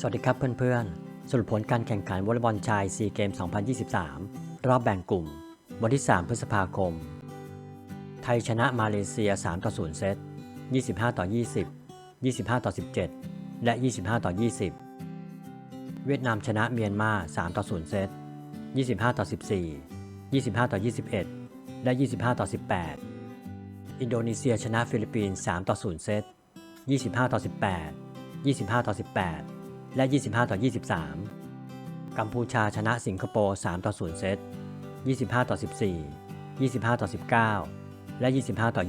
สวัสดีครับเพื่อนๆ สรุปผลการแข่งขันวอลเลย์บอลชายซีเกม 2023 รอบแบ่งกลุ่ม วันที่ 3 พฤษภาคม ไทยชนะมาเลเซีย 3 ต่อ 0 เซต 25 ต่อ 20 25 ต่อ 17 และ 25 ต่อ 20 เวียดนามชนะเมียนมา 3 ต่อ 0 เซต 25 ต่อ 14 25 ต่อ 21 และ 25 ต่อ 18 อินโดนีเซียชนะฟิลิปปินส์ 3 ต่อ 0 เซต 25 ต่อ 18 25 ต่อ 18 และ 25 ต่อ 23 กัมพูชาชนะสิงคโปร์ 3 ต่อ 0 เซต 25 ต่อ 14 25 ต่อ 19 และ 25 ต่อ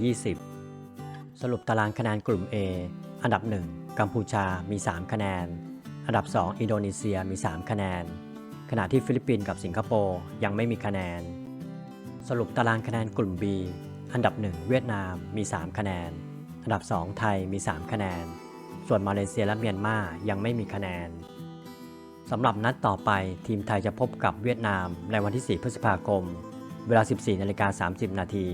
20 สรุปตารางคะแนนกลุ่ม A อันดับ 1 กัมพูชามี 3 คะแนน อันดับ 2 อินโดนีเซียมี 3 คะแนน ขณะที่ฟิลิปปินส์กับสิงคโปร์ยังไม่มีคะแนน สรุปตารางคะแนนกลุ่ม B อันดับ 1 เวียดนามมี 3 คะแนน อันดับ 2 ไทยมี 3 คะแนน ส่วนมาเลเซียและเมียนมายังไม่มีคะแนนสำหรับนัดต่อไปทีมไทยจะพบกับเวียดนามในวันที่ 4 พฤษภาคม เวลา 14นาฬิกา30 นาที